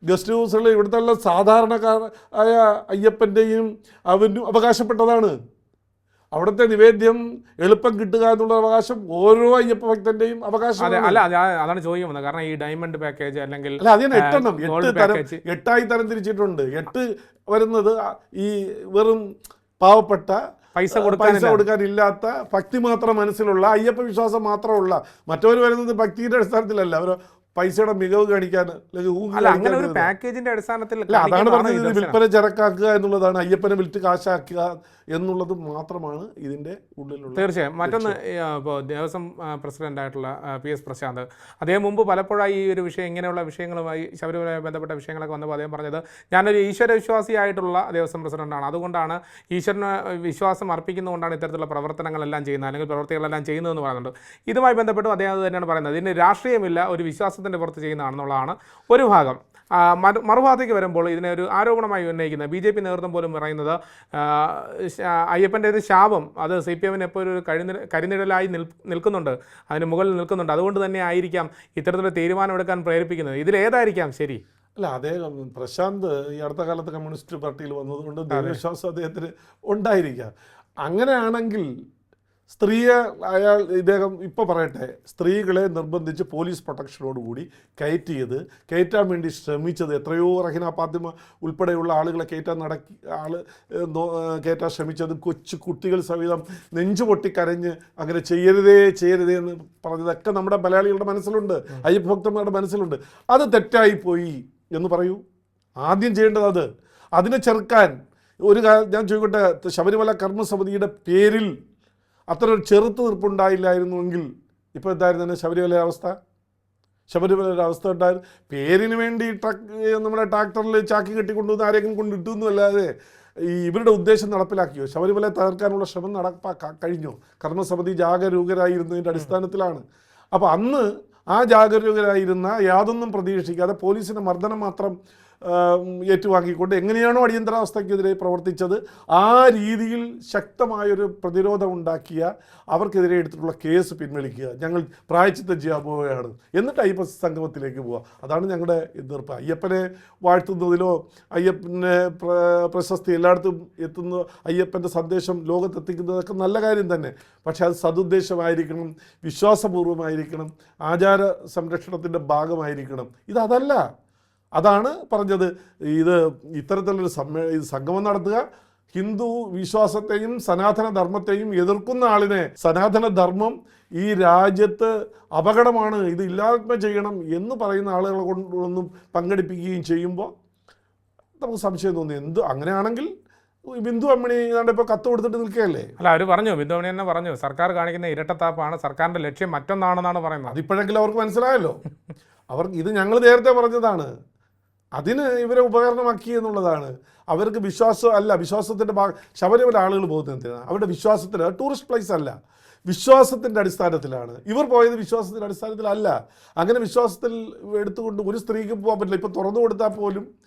ഗസ്റ്റ് ഹൗസുകൾ ഇവിടുത്തെ സാധാരണക്കാരായ ആയ അയ്യപ്പന്റെയും അവനും അവകാശപ്പെട്ടതാണ്. അവിടുത്തെ നിവേദ്യം എളുപ്പം കിട്ടുക എന്നുള്ള അവകാശം ഓരോ അയ്യപ്പ ഭക്തന്റെയും അവകാശം അല്ല അതാണ് വന്നത്. കാരണം ഈ ഡയമണ്ട് പാക്കേജ് അല്ലെങ്കിൽ അല്ല അതിന് എട്ടെണ്ണം എട്ട് തരം എട്ടായി തരം തിരിച്ചിട്ടുണ്ട് എട്ട് വരുന്നത് ഈ വെറും പാവപ്പെട്ട പൈസ പൈസ കൊടുക്കാനില്ല. കൊടുക്കാനില്ലാത്ത ഭക്തി മാത്രം മനസ്സിലുള്ള അയ്യപ്പ വിശ്വാസം മാത്രമുള്ള മറ്റവർ വരുന്നത് ഭക്തിയുടെ അടിസ്ഥാനത്തിലല്ല. അവർ പൈസയുടെ മികവ് കാണിക്കാൻ അങ്ങനെ ഒരു പാക്കേജിന്റെ അടിസ്ഥാനത്തിൽ അതാണ് പറഞ്ഞത്. വിൽപ്പന ചരക്കാക്കുക എന്നുള്ളതാണ്. അയ്യപ്പനെ വിൽറ്റ് കാശാക്കുക എന്നുള്ളത് മാത്രമാണ് ഇതിന്റെ ഉള്ളിലുള്ളത് തീർച്ചയായും. മറ്റൊന്ന് ഇപ്പോൾ ദേവസ്വം പ്രസിഡന്റ് ആയിട്ടുള്ള പി എസ് പ്രശാന്ത്. അദ്ദേഹം മുമ്പ് പലപ്പോഴായി ഈ ഒരു വിഷയം ഇങ്ങനെയുള്ള വിഷയങ്ങളുമായി ശബരിമലയുമായി ബന്ധപ്പെട്ട വിഷയങ്ങളൊക്കെ വന്നപ്പോൾ അദ്ദേഹം പറഞ്ഞത് ഞാനൊരു ഈശ്വര വിശ്വാസിയായിട്ടുള്ള ദേവസ്വം പ്രസിഡന്റാണ്. അതുകൊണ്ടാണ് ഈശ്വരന് വിശ്വാസം അർപ്പിക്കുന്നതുകൊണ്ടാണ് ഇത്തരത്തിലുള്ള പ്രവർത്തനങ്ങളെല്ലാം ചെയ്യുന്നത് അല്ലെങ്കിൽ പ്രവർത്തികളെല്ലാം ചെയ്യുന്നതെന്ന് പറയുന്നുണ്ട്. ഇതുമായി ബന്ധപ്പെട്ടും അദ്ദേഹം അത് തന്നെയാണ് പറയുന്നത്. ഇതിന് രാഷ്ട്രീയമില്ല ഒരു വിശ്വാസത്തിന്റെ പുറത്ത് ചെയ്യുന്നതാണെന്നുള്ളതാണ് ഒരു ഭാഗം. മറുഭാഗത്തേക്ക് വരുമ്പോൾ ഇതിനെ ഒരു ആരോപണമായി ഉന്നയിക്കുന്നത് ബി ജെ പി നേതൃത്വം പോലും പറയുന്നത് ആ, ശ- അയ്യപ്പന്റെ ഒരു ശാപം അത് സി പി എമ്മിന് എപ്പോൾ ഒരു കഴിഞ്ഞ കരിനിഴലായി നിൽ നിൽക്കുന്നുണ്ട് അതിന് മുകളിൽ നിൽക്കുന്നുണ്ട്. അതുകൊണ്ട് തന്നെ ആയിരിക്കാം ഇത്തരത്തിലുള്ള തീരുമാനമെടുക്കാൻ പ്രേരിപ്പിക്കുന്നത്. ഇതിലേതായിരിക്കാം ശരി. അല്ല അദ്ദേഹം പ്രശാന്ത് ഈ അടുത്ത കാലത്ത് കമ്മ്യൂണിസ്റ്റ് പാർട്ടിയിൽ വന്നതുകൊണ്ട് ദൈവവിശ്വാസം അദ്ദേഹത്തിന് ഉണ്ടായിരിക്കാം. അങ്ങനെയാണെങ്കിൽ സ്ത്രീയെ അയാൾ ഇദ്ദേഹം ഇപ്പോൾ പറയട്ടെ സ്ത്രീകളെ നിർബന്ധിച്ച് പോലീസ് പ്രൊട്ടക്ഷനോടുകൂടി കയറ്റിയത് കയറ്റാൻ വേണ്ടി ശ്രമിച്ചത് എത്രയോ റഹിന ഫാത്തിമ ഉൾപ്പെടെയുള്ള ആളുകളെ കയറ്റാൻ നടക്കി ഏഹ്, കയറ്റാൻ ശ്രമിച്ചത് കൊച്ചു കുട്ടികൾ സഹിതം നെഞ്ചു പൊട്ടിക്കരഞ്ഞ് അങ്ങനെ ചെയ്യരുതേ ചെയ്യരുതേ എന്ന് പറഞ്ഞതൊക്കെ നമ്മുടെ മലയാളികളുടെ മനസ്സിലുണ്ട് അയ്യഭക്തന്മാരുടെ മനസ്സിലുണ്ട്. അത് തെറ്റായി പോയി എന്ന് പറയൂ. ആദ്യം ചെയ്യേണ്ടത് അത്. അതിനെ ചെറുക്കാൻ ഒരു ഞാൻ ചോദിക്കട്ടെ ശബരിമല കർമ്മസമിതിയുടെ പേരിൽ അത്ര ഒരു ചെറുത്ത് തീർപ്പുണ്ടായില്ലായിരുന്നുവെങ്കിൽ ഇപ്പോൾ എന്തായിരുന്നു ശബരിമല അവസ്ഥ? ശബരിമലയുടെ അവസ്ഥ ഉണ്ടായിരുന്നു പേരിന് വേണ്ടി ട്രക്ക് നമ്മുടെ ട്രാക്ടറിൽ ചാക്കി കെട്ടിക്കൊണ്ടുവന്ന് ആരെങ്കിലും കൊണ്ട് ഇട്ടുന്നു അല്ലാതെ ഈ ഇവരുടെ ഉദ്ദേശം നടപ്പിലാക്കിയോ? ശബരിമല തകർക്കാനുള്ള ശ്രമം നടപ്പാ കഴിഞ്ഞോ? കർമ്മസമിതി ജാഗരൂകരായിരുന്നതിന്റെ അടിസ്ഥാനത്തിലാണ്. അപ്പോൾ അന്ന് ആ ജാഗരൂകരായിരുന്ന യാതൊന്നും പ്രതീക്ഷിക്കാതെ പോലീസിന്റെ മർദ്ദനം മാത്രം ഏറ്റുവാങ്ങിക്കൊണ്ട് എങ്ങനെയാണോ അടിയന്തരാവസ്ഥയ്ക്കെതിരെ പ്രവർത്തിച്ചത് ആ രീതിയിൽ ശക്തമായൊരു പ്രതിരോധം ഉണ്ടാക്കിയ അവർക്കെതിരെ എടുത്തിട്ടുള്ള കേസ് പിൻവലിക്കുക. ഞങ്ങൾ പ്രായച്ചിത്തം ചെയ്യാൻ പോവുകയാണ്. എന്നിട്ട് അയ്യപ്പ സംഗമത്തിലേക്ക് പോവുക. അതാണ് ഞങ്ങളുടെ എതിർപ്പ്. അയ്യപ്പനെ വാഴ്ത്തുന്നതിലോ അയ്യപ്പനെ പ്ര- പ്രശസ്തി എല്ലായിടത്തും എത്തുന്ന അയ്യപ്പന്റെ സന്ദേശം ലോകത്തെത്തിക്കുന്നതൊക്കെ നല്ല കാര്യം തന്നെ. പക്ഷേ അത് സതുദ്ദേശമായിരിക്കണം വിശ്വാസപൂർവമായിരിക്കണം ആചാര സംരക്ഷണത്തിന്റെ ഭാഗമായിരിക്കണം. ഇതതല്ല. അതാണ് പറഞ്ഞത്. ഇത് ഇത്തരത്തിലൊരു സമ്മേ ഇത് സംഗമം നടത്തുക. ഹിന്ദു വിശ്വാസത്തെയും സനാതന ധർമ്മത്തെയും എതിർക്കുന്ന ആളിനെ സനാതന ധർമ്മം ഈ രാജ്യത്ത് അപകടമാണ് ഇത് ഇല്ലാത്മ ചെയ്യണം എന്ന് പറയുന്ന ആളുകളെ കൊണ്ടൊന്നും പങ്കെടുപ്പിക്കുകയും ചെയ്യുമ്പോൾ നമുക്ക് സംശയം തോന്നി എന്ത് അങ്ങനെയാണെങ്കിൽ ബിന്ദു അമ്മണി ഏതാണ്ട് ഇപ്പോൾ കത്ത് കൊടുത്തിട്ട് നിൽക്കുകയല്ലേ? അല്ല അവർ പറഞ്ഞു ബിന്ദു അമ്മണി തന്നെ പറഞ്ഞു സർക്കാർ കാണിക്കുന്ന ഇരട്ടത്താപ്പാണ് സർക്കാരിന്റെ ലക്ഷ്യം മറ്റൊന്നാണെന്നാണ് പറയുന്നത്. അതിപ്പോഴെങ്കിലും അവർക്ക് മനസ്സിലായല്ലോ. അവർ ഇത് ഞങ്ങൾ നേരത്തെ പറഞ്ഞതാണ്. അതിന് ഇവരെ ഉപകരണമാക്കി എന്നുള്ളതാണ്. അവർക്ക് വിശ്വാസം അല്ല വിശ്വാസത്തിന്റെ ഭാഗം ശബരിമല ആളുകൾ പോകുന്നത് എന്തിനാണ്? അവരുടെ വിശ്വാസത്തിന് ടൂറിസ്റ്റ് പ്ലേസ് അല്ല. വിശ്വാസത്തിന്റെ അടിസ്ഥാനത്തിലാണ്. ഇവർ പോയത് വിശ്വാസത്തിന്റെ അടിസ്ഥാനത്തിലല്ല അങ്ങനെ വിശ്വാസത്തിൽ എടുത്തുകൊണ്ട് ഒരു സ്ത്രീക്ക് പോകാൻ പറ്റില്ല. ഇപ്പോൾ തുറന്നു കൊടുത്താൽ പോലും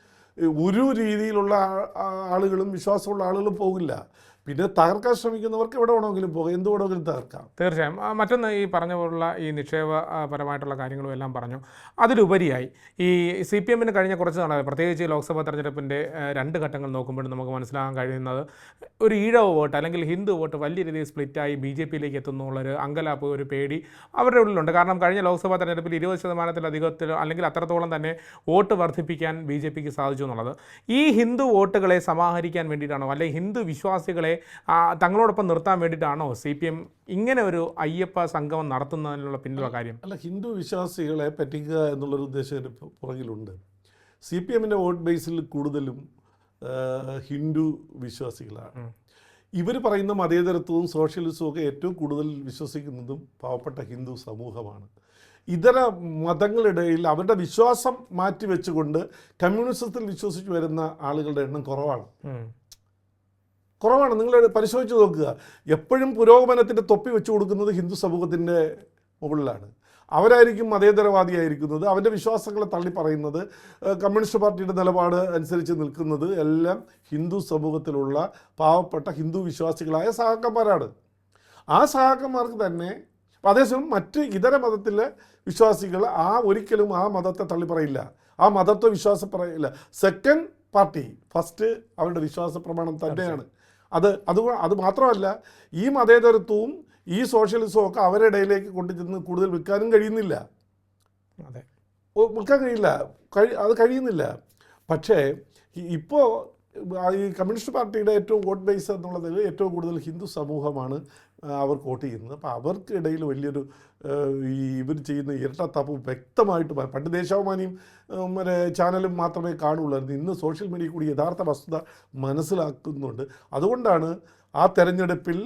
ഒരു രീതിയിലുള്ള ആളുകളും വിശ്വാസമുള്ള ആളുകളും പോകില്ല. പിന്നെ തകർക്കാൻ ശ്രമിക്കുന്നവർക്ക് എവിടെ വേണമെങ്കിലും പോകാം. എന്ത് വേണമെങ്കിലും തകർക്കാം. തീർച്ചയായും. മറ്റൊന്ന് ഈ പറഞ്ഞ പോലുള്ള ഈ നിക്ഷേപപരമായിട്ടുള്ള കാര്യങ്ങളും എല്ലാം പറഞ്ഞു. അതിലുപരിയായി ഈ സി പി എമ്മിന് കഴിഞ്ഞ കുറച്ച് നാളായി പ്രത്യേകിച്ച് ലോക്സഭാ തെരഞ്ഞെടുപ്പിന്റെ രണ്ട് ഘട്ടങ്ങൾ നോക്കുമ്പോൾ നമുക്ക് മനസ്സിലാകാൻ കഴിയുന്നത് ഒരു ഈഴവ വോട്ട് അല്ലെങ്കിൽ ഹിന്ദു വോട്ട് വലിയ രീതിയിൽ സ്പ്ലിറ്റായി ബി ജെ പിയിലേക്ക് എത്തുന്നുള്ളൊരു അങ്കലാപ്പ് ഒരു പേടി അവരുടെ ഉള്ളിലുണ്ട്. കാരണം കഴിഞ്ഞ ലോക്സഭാ തെരഞ്ഞെടുപ്പിൽ ഇരുപത് ശതമാനത്തിലധികത്തിൽ അല്ലെങ്കിൽ അത്രത്തോളം തന്നെ വോട്ട് വർദ്ധിപ്പിക്കാൻ ബി ജെ പിക്ക് സാധിച്ചു എന്നുള്ളത്. ഈ ഹിന്ദു വോട്ടുകളെ സമാഹരിക്കാൻ വേണ്ടിയിട്ടാണോ അല്ലെങ്കിൽ ഹിന്ദു വിശ്വാസികളെ തങ്ങളോടൊപ്പം നിർത്താൻ വേണ്ടിയിട്ടാണോ സി പി എം ഇങ്ങനെ ഒരു അയ്യപ്പ സംഗമം നടത്തുന്നതിനുള്ള പിന്നിലുള്ള കാര്യം? അല്ല ഹിന്ദു വിശ്വാസികളെ പറ്റിക്കുക എന്നുള്ളൊരു ഉദ്ദേശം ഇതിന് പു- പുറകിലുണ്ട്. സി പി എമ്മിന്റെ വോട്ട് ബേസിൽ കൂടുതലും ഹിന്ദു വിശ്വാസികളാണ്. ഇവർ പറയുന്ന മതേതരത്വവും സോഷ്യലിസവും ഒക്കെ ഏറ്റവും കൂടുതൽ വിശ്വസിക്കുന്നതും പാവപ്പെട്ട ഹിന്ദു സമൂഹമാണ്. ഇതര മതങ്ങളിടയിൽ അവരുടെ വിശ്വാസം മാറ്റിവെച്ചുകൊണ്ട് കമ്മ്യൂണിസത്തിൽ വിശ്വസിച്ചു വരുന്ന ആളുകളുടെ എണ്ണം കുറവാണ്. കുറവാണ്. നിങ്ങൾ പരിശോധിച്ച് നോക്കുക. എപ്പോഴും പുരോഗമനത്തിന്റെ തൊപ്പി വെച്ചു കൊടുക്കുന്നത് ഹിന്ദു സമൂഹത്തിന്റെ മുകളിലാണ്. അവരായിരിക്കും മതേതരവാദിയായിരിക്കുന്നത് അവന്റെ വിശ്വാസങ്ങളെ തള്ളി പറയുന്നത് കമ്മ്യൂണിസ്റ്റ് പാർട്ടിയുടെ നിലപാട് അനുസരിച്ച് നിൽക്കുന്നത് എല്ലാം ഹിന്ദു സമൂഹത്തിലുള്ള പാവപ്പെട്ട ഹിന്ദു വിശ്വാസികളായ സഹാക്കന്മാരാണ്. ആ സഹാക്കന്മാർക്ക് തന്നെ അതേസമയം മറ്റ് ഇതര മതത്തിലെ വിശ്വാസികൾ ആ ഒരിക്കലും ആ മതത്തെ തള്ളി പറയില്ല. ആ മതത്വ വിശ്വാസം പറയില്ല. സെക്കൻഡ് പാർട്ടി ഫസ്റ്റ് അവരുടെ വിശ്വാസ പ്രമാണം തന്നെയാണ്. അത് അത് അത് മാത്രമല്ല ഈ മതേതരത്വവും ഈ സോഷ്യലിസവും ഒക്കെ അവരുടെ ഇടയിലേക്ക് കൊണ്ടുചെന്ന് കൂടുതൽ വിൽക്കാനും കഴിയുന്നില്ല. അതെ. വിൽക്കാൻ കഴിയില്ല. കഴി അത് കഴിയുന്നില്ല. പക്ഷേ ഇപ്പോൾ ഈ കമ്മ്യൂണിസ്റ്റ് പാർട്ടിയുടെ ഏറ്റവും വോട്ട് ബേസ് എന്നുള്ളതിൽ ഏറ്റവും കൂടുതൽ ഹിന്ദു സമൂഹമാണ്. അവർക്ക് വോട്ട് ചെയ്യുന്നത്. അപ്പോൾ അവർക്കിടയിൽ വലിയൊരു ഈ ഇവർ ചെയ്യുന്ന ഇരട്ടത്താപ്പ് വ്യക്തമായിട്ട് പണ്ട് ദേശാഭിമാനിയും മറ്റേ ചാനലും മാത്രമേ കാണുള്ളായിരുന്നു ഇന്ന് സോഷ്യൽ മീഡിയ കൂടി യഥാർത്ഥ വസ്തുത മനസ്സിലാക്കുന്നുണ്ട്. അതുകൊണ്ടാണ് ആ തെരഞ്ഞെടുപ്പിൽ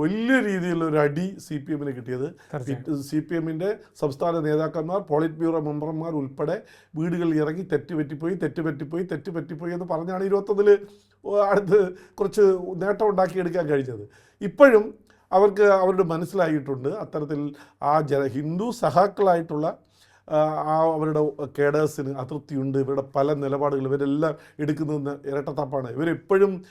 വലിയ രീതിയിലുള്ള ഒരു അടി സി പി എമ്മിന് കിട്ടിയത്. സി പി എമ്മിന്റെ സംസ്ഥാന നേതാക്കന്മാർ പോളിറ്റ് ബ്യൂറോ മെമ്പർമാർ ഉൾപ്പെടെ വീടുകളിൽ ഇറങ്ങി തെറ്റ് പറ്റിപ്പോയി തെറ്റ് പറ്റിപ്പോയി തെറ്റ് പറ്റിപ്പോയി എന്ന് പറഞ്ഞാണ് ഇരുപത്തൊന്നിൽ അടുത്ത് കുറച്ച് നേട്ടം ഉണ്ടാക്കിയെടുക്കാൻ കഴിഞ്ഞത്. ഇപ്പോഴും അവർക്ക് അവരുടെ മനസ്സിലായിട്ടുണ്ട്. അത്തരത്തിൽ ആ ജന ഹിന്ദു സഹാക്കളായിട്ടുള്ള ആ, അവരുടെ കേഡേഴ്സിന് അതൃപ്തിയുണ്ട്. ഇവരുടെ പല നിലപാടുകൾ ഇവരെല്ലാം എടുക്കുന്നത് ഇരട്ടത്താപ്പാണ്. ഇവരെപ്പോഴും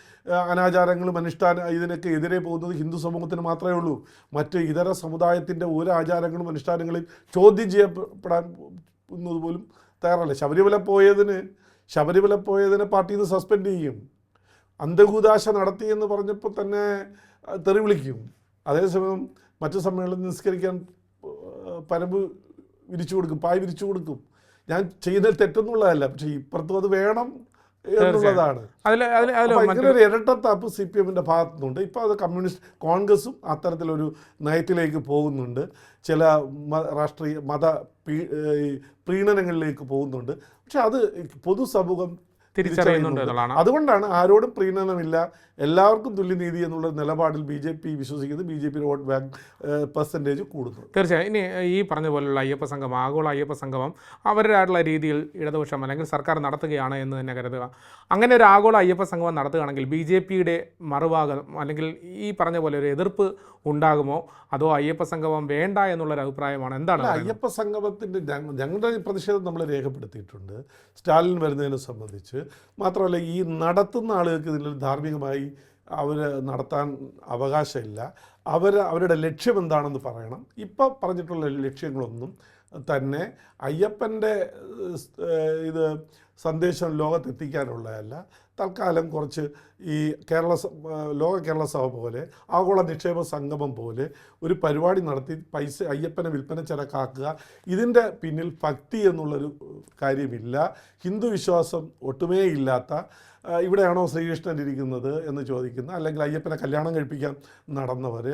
അനാചാരങ്ങളും അനുഷ്ഠാന ഇതിനൊക്കെ എതിരെ പോകുന്നത് ഹിന്ദു സമൂഹത്തിന് മാത്രമേ ഉള്ളൂ. മറ്റ് ഇതര സമുദായത്തിന്റെ ഒരു ആചാരങ്ങളും അനുഷ്ഠാനങ്ങളും ചോദ്യം ചെയ്യപ്പെടാൻ പോലും തയ്യാറല്ല. ശബരിമല പോയതിന് ശബരിമല പോയതിനെ പാർട്ടിയിൽ നിന്ന് സസ്പെൻഡ് ചെയ്യും. അന്ധകൂദാശ നടത്തി എന്ന് പറഞ്ഞപ്പോൾ തന്നെ തെറി വിളിക്കും. അതേസമയം മറ്റു സമ്മേളനം നിസ്കരിക്കാൻ പരമ്പ് വിരിച്ചു കൊടുക്കും പായ് വിരിച്ചു കൊടുക്കും. ഞാൻ ചെയ്യുന്നതിൽ തെറ്റെന്നുള്ളതല്ല. പക്ഷേ ഇപ്പുറത്തും അത് വേണം എന്നുള്ളതാണ്. ഭയങ്കര ഒരു ഇരട്ടത്താപ്പ് സി പി എമ്മിന്റെ ഭാഗത്തുനിന്നുണ്ട്. ഇപ്പോൾ അത് കമ്മ്യൂണിസ്റ്റ് കോൺഗ്രസും അത്തരത്തിലൊരു നയത്തിലേക്ക് പോകുന്നുണ്ട്. ചില രാഷ്ട്രീയ മത പ്രീണനങ്ങളിലേക്ക് പോകുന്നുണ്ട്. പക്ഷെ അത് പൊതുസമൂഹം തിരിച്ചറിയുന്നുണ്ട് എന്നുള്ളതാണ്. അതുകൊണ്ടാണ് ആരോടും പ്രീണനമില്ല. എല്ലാവർക്കും തുല്യനീതി എന്നുള്ള നിലപാടിൽ ബി ജെ പി വിശ്വസിക്കുന്നത് B J P vote bank percentage കൂടുന്നു. തീർച്ചയായും. ഇനി ഈ പറഞ്ഞ പോലുള്ള അയ്യപ്പ സംഘം ആഗോള അയ്യപ്പ സംഗമം അവരുടേതായിട്ടുള്ള രീതിയിൽ ഇടതുപക്ഷം അല്ലെങ്കിൽ സർക്കാർ നടത്തുകയാണ് എന്ന് തന്നെ കരുതുക. അങ്ങനെ ഒരു ആഗോള അയ്യപ്പ സംഗമം നടത്തുകയാണെങ്കിൽ ബി ജെ പിയുടെ മറുഭാഗം അല്ലെങ്കിൽ ഈ പറഞ്ഞ പോലെ ഒരു എതിർപ്പ് ഉണ്ടാകുമോ? അതോ അയ്യപ്പ സംഗമം വേണ്ട എന്നുള്ളൊരു അഭിപ്രായമാണ്? എന്താണ്? അയ്യപ്പ സംഗമത്തിന്റെ ഞങ്ങളുടെ പ്രതിഷേധം നമ്മൾ രേഖപ്പെടുത്തിയിട്ടുണ്ട്. സ്റ്റാലിൻ വരുന്നതിനെ സംബന്ധിച്ച്. മാത്രമല്ല ഈ നടത്തുന്ന ആളുകൾക്ക് ഇതിൽ ധാർമ്മികമായി അവർ നടത്താൻ അവകാശമില്ല. അവർ അവരുടെ ലക്ഷ്യം എന്താണെന്ന് പറയണം. ഇപ്പോൾ പറഞ്ഞിട്ടുള്ള ലക്ഷ്യങ്ങളൊന്നും തന്നെ അയ്യപ്പന്റെ ഇത് സന്ദേശം ലോകത്തെത്തിക്കാനുള്ളതല്ല. തൽക്കാലം കുറച്ച് ഈ കേരള ലോക കേരള സഭ പോലെ ആഗോള നിക്ഷേപ സംഗമം പോലെ ഒരു പരിപാടി നടത്തി പൈസ അയ്യപ്പനെ വിൽപ്പന ചരക്കാക്കുക. ഇതിന്റെ പിന്നിൽ ഭക്തി എന്നുള്ളൊരു കാര്യമില്ല. ഹിന്ദു വിശ്വാസം ഒട്ടുമേ ഇല്ലാത്ത ഇവിടെയാണോ ശ്രീകൃഷ്ണൻ ഇരിക്കുന്നത് എന്ന് ചോദിക്കുന്ന അല്ലെങ്കിൽ അയ്യപ്പനെ കല്യാണം കഴിപ്പിക്കാൻ നടന്നവർ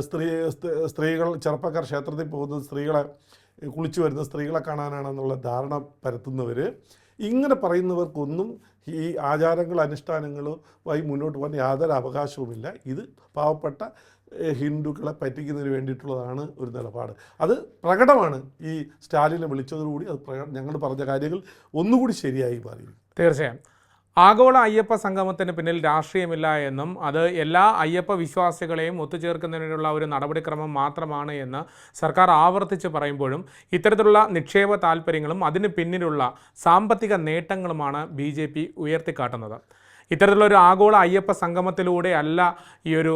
സ്ത്രീ സ്ത്രീ- സ്ത്രീകൾ ചെറുപ്പക്കാർ ക്ഷേത്രത്തിൽ പോകുന്ന സ്ത്രീകളെ കുളിച്ചു വരുന്ന സ്ത്രീകളെ കാണാനാണെന്നുള്ള ധാരണ പരത്തുന്നവർ ഇങ്ങനെ പറയുന്നവർക്കൊന്നും ഈ ആചാരങ്ങൾ അനുഷ്ഠാനങ്ങളുമായി മുന്നോട്ട് പോകാൻ യാതൊരു അവകാശവുമില്ല. ഇത് പാവപ്പെട്ട ഹിന്ദുക്കളെ പറ്റിക്കുന്നതിന് വേണ്ടിയിട്ടുള്ളതാണ് ഒരു നിലപാട്. അത് പ്രകടമാണ്. ഈ സ്റ്റാലിനെ വിളിച്ചതോടുകൂടി അത് പ്രകട ഞങ്ങൾ പറഞ്ഞ കാര്യങ്ങൾ ഒന്നുകൂടി ശരിയായി മാറി തീർച്ചയായും. ആഗോള അയ്യപ്പ സംഗമത്തിന് പിന്നിൽ രാഷ്ട്രീയമില്ല എന്നും അത് എല്ലാ അയ്യപ്പ വിശ്വാസികളെയും ഒത്തുചേർക്കുന്നതിനുള്ള ഒരു നടപടിക്രമം മാത്രമാണ് എന്ന് സർക്കാർ ആവർത്തിച്ച് പറയുമ്പോഴും ഇത്തരത്തിലുള്ള നിക്ഷേപ താല്പര്യങ്ങളും അതിന് പിന്നിലുള്ള സാമ്പത്തിക നേട്ടങ്ങളുമാണ് ബി ജെ പി ഉയർത്തിക്കാട്ടുന്നത്. ഇത്തരത്തിലുള്ള ഒരു ആഗോള അയ്യപ്പ സംഗമത്തിലൂടെ അല്ല ഈ ഒരു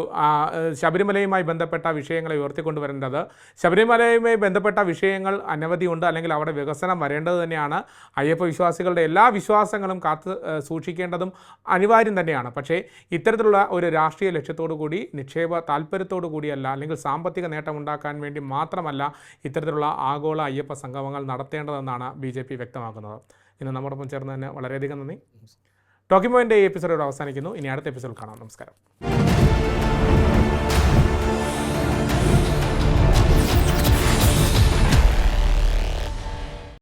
ശബരിമലയുമായി ബന്ധപ്പെട്ട വിഷയങ്ങളെ ഉയർത്തിക്കൊണ്ടുവരേണ്ടത്. ശബരിമലയുമായി ബന്ധപ്പെട്ട വിഷയങ്ങൾ അനവധിയുണ്ട് അല്ലെങ്കിൽ അവിടെ വികസനം വരേണ്ടത് തന്നെയാണ്. അയ്യപ്പ വിശ്വാസികളുടെ എല്ലാ വിശ്വാസങ്ങളും കാത്ത് സൂക്ഷിക്കേണ്ടതും അനിവാര്യം തന്നെയാണ്. പക്ഷേ ഇത്തരത്തിലുള്ള ഒരു രാഷ്ട്രീയ ലക്ഷ്യത്തോടു കൂടി നിക്ഷേപ താല്പര്യത്തോടു കൂടിയല്ല അല്ലെങ്കിൽ സാമ്പത്തിക നേട്ടം ഉണ്ടാക്കാൻ വേണ്ടി മാത്രമല്ല ഇത്തരത്തിലുള്ള ആഗോള അയ്യപ്പ സംഗമങ്ങൾ നടത്തേണ്ടതെന്നാണ് ബി വ്യക്തമാക്കുന്നത്. ഇന്ന് നമ്മോടൊപ്പം ചേർന്ന് തന്നെ വളരെയധികം നന്ദി. ടോക്കിംഗ് ഈ എപ്പിസോഡ് അവസാനിക്കുന്നു. ഇനി അടുത്ത എപ്പിസോഡ് കാണാം. നമസ്കാരം.